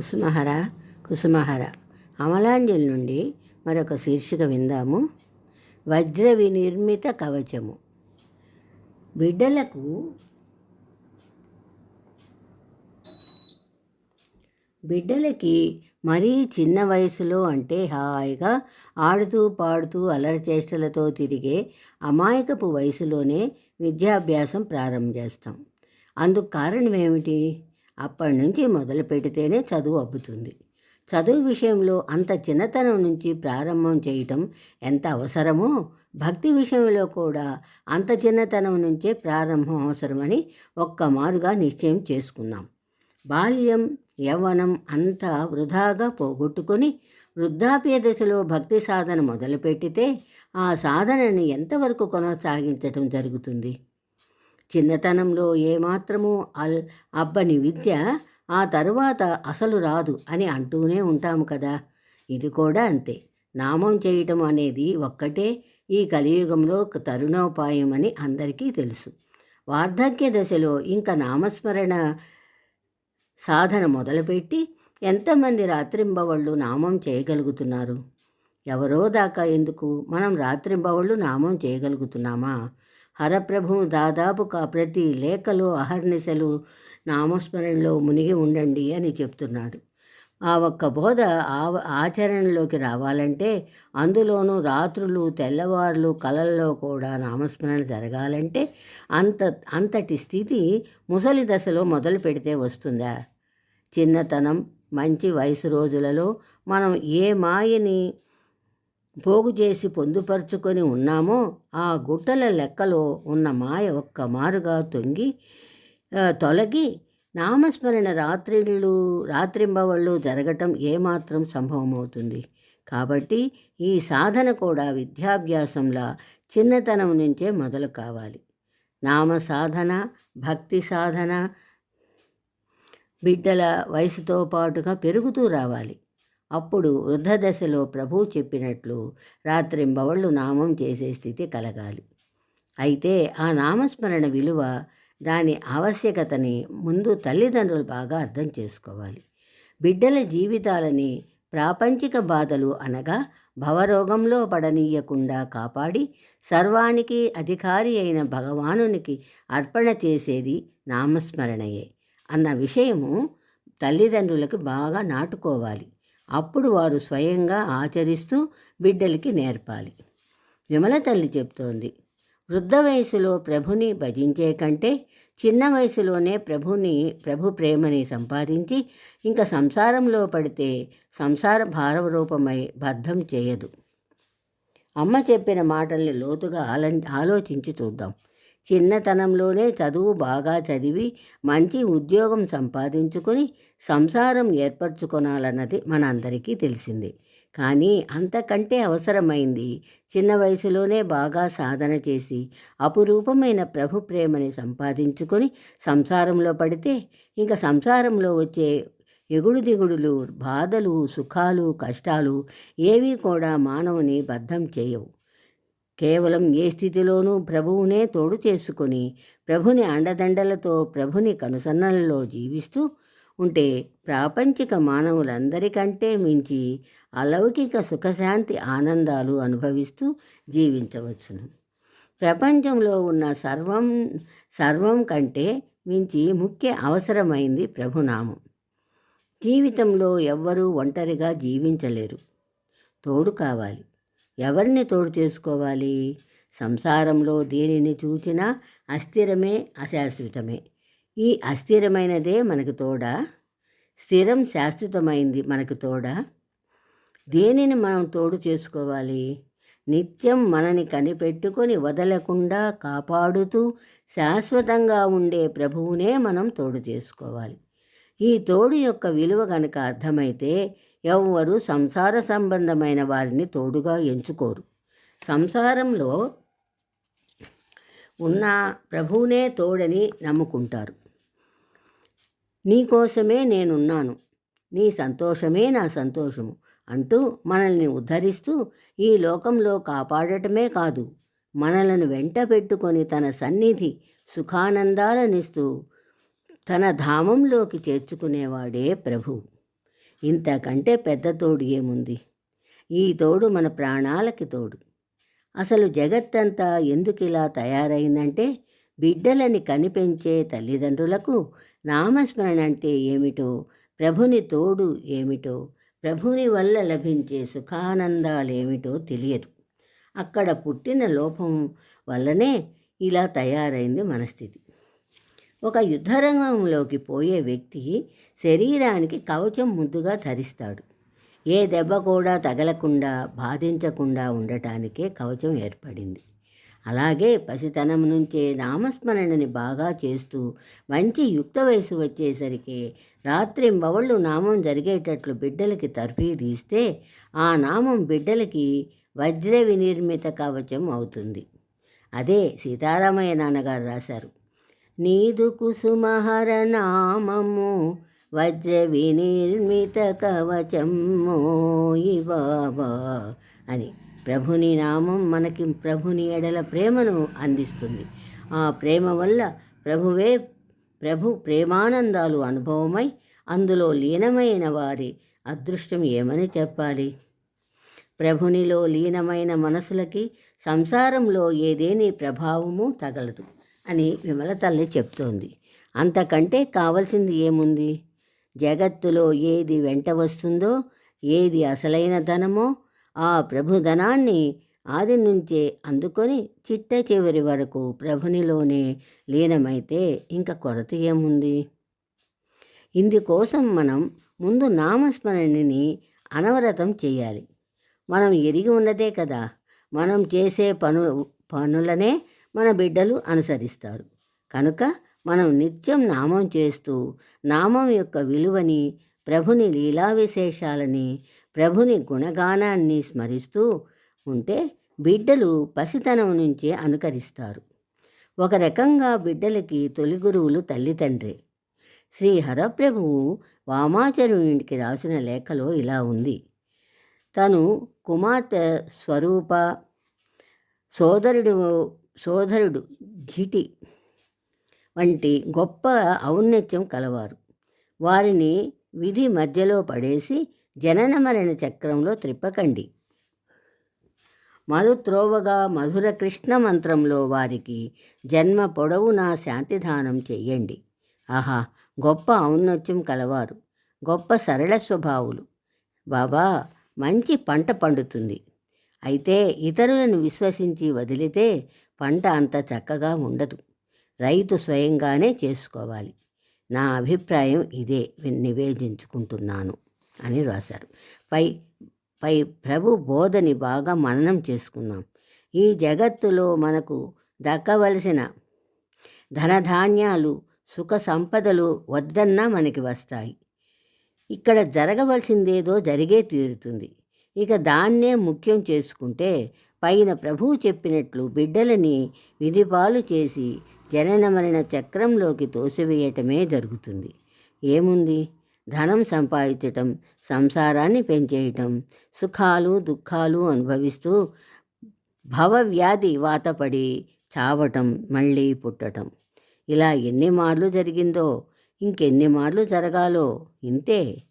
కుసుమహర కుసుమహర. అమలాంజలి నుండి మరొక శీర్షిక విందాము. వజ్ర వినిర్మిత కవచము. బిడ్డలకు బిడ్డలకి మరీ చిన్న వయసులో అంటే హాయిగా ఆడుతూ పాడుతూ అలరచేష్టలతో చేష్టలతో తిరిగే అమాయకపు వయసులోనే విద్యాభ్యాసం ప్రారంభం చేస్తాం. అందుకు కారణం ఏమిటి? అప్పటి నుంచి మొదలు పెడితేనే చదువు అబ్బుతుంది. చదువు విషయంలో అంత చిన్నతనం నుంచి ప్రారంభం చేయటం ఎంత అవసరమో భక్తి విషయంలో కూడా అంత చిన్నతనం నుంచే ప్రారంభం అవసరమని ఒక్క మారుగా నిశ్చయం చేసుకున్నాం. బాల్యం యవ్వనం అంతా వృధాగా పోగొట్టుకొని వృద్ధాప్య దశలో భక్తి సాధన మొదలుపెట్టితే ఆ సాధనని ఎంతవరకు కొనసాగించటం జరుగుతుంది? చిన్నతనంలో ఏమాత్రమూ అల్ అబ్బని విద్య ఆ తరువాత అసలు రాదు అని అంటూనే ఉంటాము కదా. ఇది కూడా అంతే. నామం చేయటం అనేది ఒక్కటే ఈ కలియుగంలో తరుణోపాయం అని అందరికీ తెలుసు. వార్ధక్య దశలో ఇంకా నామస్మరణ సాధన మొదలుపెట్టి ఎంతమంది రాత్రింబవళ్ళు నామం చేయగలుగుతున్నారు? ఎవరో దాకా ఎందుకు? మనం రాత్రింబవళ్ళు నామం చేయగలుగుతున్నామా? హరప్రభువు దాదాపు కా ప్రతి లేఖలో అహర్నిశలు నామస్మరణలో మునిగి ఉండండి అని చెప్తున్నాడు. ఆ ఒక్క బోధ ఆవ ఆచరణలోకి రావాలంటే అందులోనూ రాత్రులు తెల్లవారులు కలల్లో కూడా నామస్మరణ జరగాలంటే అంత అంతటి స్థితి ముసలి దశలో మొదలు పెడితే వస్తుందా? చిన్నతనం మంచి వయసు రోజులలో మనం ఏ మాయని పోగు చేసి పొందుపరుచుకొని ఉన్నామో ఆ గుట్టల లెక్కలో ఉన్న మాయ ఒక్క మారుగా తొంగి తొలగి నామస్మరణ రాత్రిళ్ళు రాత్రింబవళ్ళు జరగటం ఏమాత్రం సంభవమవుతుంది. కాబట్టి ఈ సాధన కూడా విద్యాభ్యాసంలా చిన్నతనం నుంచే మొదలు కావాలి. నామ సాధన భక్తి సాధన బిడ్డల వయసుతో పాటుగా పెరుగుతూ రావాలి. అప్పుడు వృద్ధ దశలో ప్రభువు చెప్పినట్లు రాత్రింబవళ్ళు నామం చేసే స్థితి కలగాలి. అయితే ఆ నామస్మరణ విలువ దాని ఆవశ్యకతని ముందు తల్లిదండ్రులు బాగా అర్థం చేసుకోవాలి. బిడ్డల జీవితాలని ప్రాపంచిక బాధలు అనగా భవరోగంలో పడనీయకుండా కాపాడి సర్వానికి అధికారి అయిన భగవానునికి అర్పణ చేసేది నామస్మరణయే అన్న విషయము తల్లిదండ్రులకు బాగా నాటుకోవాలి. అప్పుడు వారు స్వయంగా ఆచరిస్తూ బిడ్డలకి నేర్పాలి. విమల తల్లి చెప్తోంది వృద్ధ వయసులో ప్రభుని భజించే కంటే చిన్న వయసులోనే ప్రభుని ప్రభు ప్రేమని సంపాదించి ఇంకా సంసారంలో పడితే సంసార భారరూపమై బద్ధం చేయదు. అమ్మ చెప్పిన మాటల్ని లోతుగా ఆలం ఆలోచించి చూద్దాం. చిన్నతనంలోనే చదువు బాగా చదివి మంచి ఉద్యోగం సంపాదించుకొని సంసారం ఏర్పరచుకోనాలన్నది మనందరికీ తెలిసింది. కానీ అంతకంటే అవసరమైంది చిన్న వయసులోనే బాగా సాధన చేసి అపురూపమైన ప్రభు ప్రేమని సంపాదించుకొని సంసారంలో పడితే ఇంకా సంసారంలో వచ్చే ఎగుడు దిగుడులు బాధలు సుఖాలు కష్టాలు ఏవీ కూడా మానవుని బద్ధం చేయవు. కేవలం ఏ స్థితిలోనూ ప్రభువునే తోడు చేసుకొని ప్రభుని అండదండలతో ప్రభుని కనుసన్నలలో జీవిస్తూ ఉంటే ప్రాపంచిక మానవులందరికంటే మించి అలౌకిక సుఖశాంతి ఆనందాలు అనుభవిస్తూ జీవించవచ్చును. ప్రపంచంలో ఉన్న సర్వం సర్వం కంటే మించి ముఖ్య అవసరమైంది ప్రభునామం. జీవితంలో ఎవ్వరూ ఒంటరిగా జీవించలేరు. తోడు కావాలి. ఎవరిని తోడు చేసుకోవాలి? సంసారంలో దేనిని చూచినా అస్థిరమే అశాశ్వతమే. ఈ అస్థిరమైనదే మనకు తోడా? స్థిరం శాశ్వతమైంది మనకు తోడా? దేనిని మనం తోడు చేసుకోవాలి? నిత్యం మనని కనిపెట్టుకొని వదలకుండా కాపాడుతూ శాశ్వతంగా ఉండే ప్రభువునే మనం తోడు చేసుకోవాలి. ఈ తోడు యొక్క విలువ గనక అర్థమైతే ఎవ్వరు సంసార సంబంధమైన వారిని తోడుగా ఎంచుకోరు. సంసారంలో ఉన్న ప్రభువునే తోడని నమ్ముకుంటారు. నీకోసమే నేనున్నాను నీ సంతోషమే నా సంతోషము అంటూ మనల్ని ఉద్ధరిస్తూ ఈ లోకంలో కాపాడటమే కాదు మనలను వెంట పెట్టుకొని తన సన్నిధి సుఖానందాలనిస్తూ తన ధామంలోకి చేర్చుకునేవాడే ప్రభువు ఇంతకంటే పెద్ద తోడు ఏముంది? ఈ తోడు మన ప్రాణాలకి తోడు. అసలు జగత్తంతా ఎందుకు ఇలా తయారైందంటే బిడ్డలని కనిపెంచే తల్లిదండ్రులకు నామస్మరణ అంటే ఏమిటో ప్రభుని తోడు ఏమిటో ప్రభుని వల్ల లభించే సుఖానందాలేమిటో తెలియదు. అక్కడ పుట్టిన లోపం వల్లనే ఇలా తయారైంది మనస్థితి. ఒక యుద్ధరంగంలోకి పోయే వ్యక్తి శరీరానికి కవచం ముద్దుగా ధరిస్తాడు. ఏ దెబ్బ కూడా తగలకుండా బాధించకుండా ఉండటానికే కవచం ఏర్పడింది. అలాగే పసితనం నుంచే నామస్మరణని బాగా చేస్తూ మంచి యుక్త వయసు వచ్చేసరికి రాత్రింబవళ్ళు నామం జరిగేటట్లు బిడ్డలకి తర్ఫీదిస్తే ఆ నామం బిడ్డలకి వజ్ర వినిర్మిత కవచం అవుతుంది. అదే సీతారామయ్య నాన్నగారు రాశారు. నీదు కుసుమహర నామము వజ్ర వినిర్మిత కవచము బాబా అని ప్రభుని నామం మనకి ప్రభుని ఎడల ప్రేమను అందిస్తుంది. ఆ ప్రేమ వల్ల ప్రభువే ప్రభు ప్రేమానందాలు అనుభవమై అందులో లీనమైన వారి అదృష్టం ఏమని చెప్పాలి? ప్రభునిలో లీనమైన మనసులకి సంసారంలో ఏదేని ప్రభావము తగలదు. అని విమల తల్లి చెప్తోంది. అంతకంటే కావలసింది ఏముంది? జగత్తులో ఏది వెంట వస్తుందో ఏది అసలైన ధనమో ఆ ప్రభుధనాన్ని ఆది నుంచే అందుకొని చిట్ట చివరి వరకు ప్రభునిలోనే లీనమైతే ఇంకా కొరత ఏముంది? ఇందుకోసం మనం ముందు నామస్మరణని అనవరతం చేయాలి. మనం ఎరిగి ఉన్నదే కదా. మనం చేసే పను పనులనే మన బిడ్డలు అనుసరిస్తారు. కనుక మనం నిత్యం నామం చేస్తూ నామం యొక్క విలువని ప్రభుని లీలా విశేషాలని ప్రభుని గుణగానాన్ని స్మరిస్తూ ఉంటే బిడ్డలు పసితనం నుంచే అనుకరిస్తారు. ఒక రకంగా బిడ్డలకి తొలి గురువులు తల్లిదండ్రే శ్రీ హరప్రభువు వామాచరునికి రాసిన లేఖలో ఇలా ఉంది. తను కుమార్తె స్వరూప సోదరుడు సోదరుడు జిటి వంటి గొప్ప ఔన్నత్యం కలవారు. వారిని విధి మధ్యలో పడేసి జనన మరణ చక్రంలో త్రిప్పకండి. మరుత్రోవగా మధుర కృష్ణ మంత్రంలో వారికి జన్మ పొడవునా శాంతిదానం చెయ్యండి. ఆహా గొప్ప ఔన్నత్యం కలవారు. గొప్ప సరళ స్వభావులు. బాబా మంచి పంట పండుతుంది. అయితే ఇతరులను విశ్వసించి వదిలితే పంట అంత చక్కగా ఉండదు. రైతు స్వయంగానే చేసుకోవాలి. నా అభిప్రాయం ఇదే నివేదించుకుంటున్నాను అని రాశారు. పై పై ప్రభు బోధని బాగా మననం చేసుకున్నాం. ఈ జగత్తులో మనకు దక్కవలసిన ధనధాన్యాలు సుఖ సంపదలు వద్దన్నా మనకి వస్తాయి. ఇక్కడ జరగవలసిందేదో జరిగే తీరుతుంది. ఇక దాన్నే ముఖ్యం చేసుకుంటే పైన ప్రభువు చెప్పినట్లు బిడ్డలని విధిపాలు చేసి జనన మరణ చక్రంలోకి తోసివేయటమే జరుగుతుంది. ఏముంది? ధనం సంపాదించటం సంసారాన్ని పెంచేయటం సుఖాలు దుఃఖాలు అనుభవిస్తూ భవవ్యాధి వాతపడి చావటం మళ్ళీ పుట్టటం. ఇలా ఎన్ని మార్లు జరిగిందో ఇంకెన్ని మార్లు జరగాలో ఇంతే.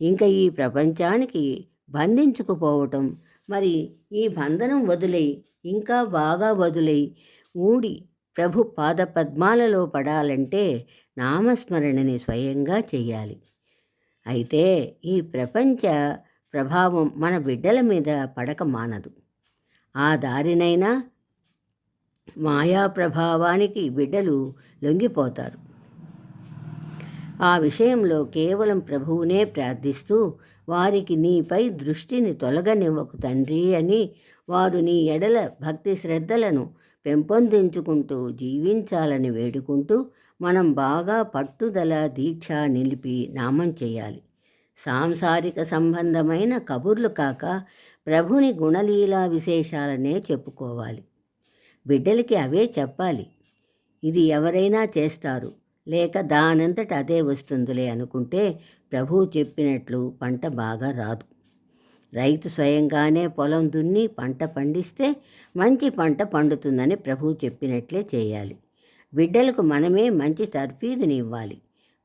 ఇంకా ఈ ప్రపంచానికి బంధించుకుపోవటం మరి ఈ బంధనం వదులై ఇంకా బాగా వదులై ఊడి ప్రభు పాద పద్మాలలో పడాలంటే నామస్మరణని స్వయంగా చేయాలి అయితే ఈ ప్రపంచ ప్రభావం మన బిడ్డల మీద పడక మానదు. ఆ దారినైనా మాయా ప్రభావానికి బిడ్డలు లొంగిపోతారు. ఆ విషయంలో కేవలం ప్రభువునే ప్రార్థిస్తూ వారికి నీపై దృష్టిని తొలగనివ్వకు తండ్రి అని వారు నీ ఎడల భక్తి శ్రద్ధలను పెంపొందించుకుంటూ జీవించాలని వేడుకుంటూ మనం బాగా పట్టుదల దీక్ష నిలిపి నామం చేయాలి. సాంసారిక సంబంధమైన కబుర్లు కాక ప్రభుని గుణలీలా విశేషాలనే చెప్పుకోవాలి. బిడ్డలకి అవే చెప్పాలి. ఇది ఎవరైనా చేస్తారు. లేక దానంతట అదే వస్తుందిలే అనుకుంటే ప్రభువు చెప్పినట్లు పంట బాగా రాదు. రైతు స్వయంగానే పొలం దున్ని పంట పండిస్తే మంచి పంట పండుతుందని ప్రభువు చెప్పినట్లే చేయాలి. బిడ్డలకు మనమే మంచి తర్ఫీదుని ఇవ్వాలి.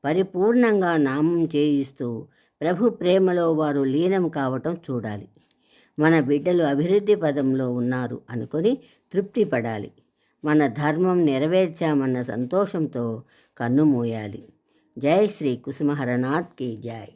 పరిపూర్ణంగా నామం చేయిస్తూ ప్రభు ప్రేమలో వారు లీనం కావటం చూడాలి. మన బిడ్డలు అభివృద్ధి పదంలో ఉన్నారు అనుకొని తృప్తి పడాలి మన ధర్మం నెరవేర్చామన్న సంతోషంతో కన్ను మూయాలి జై శ్రీ కుసుమహరనాథ్ కి జై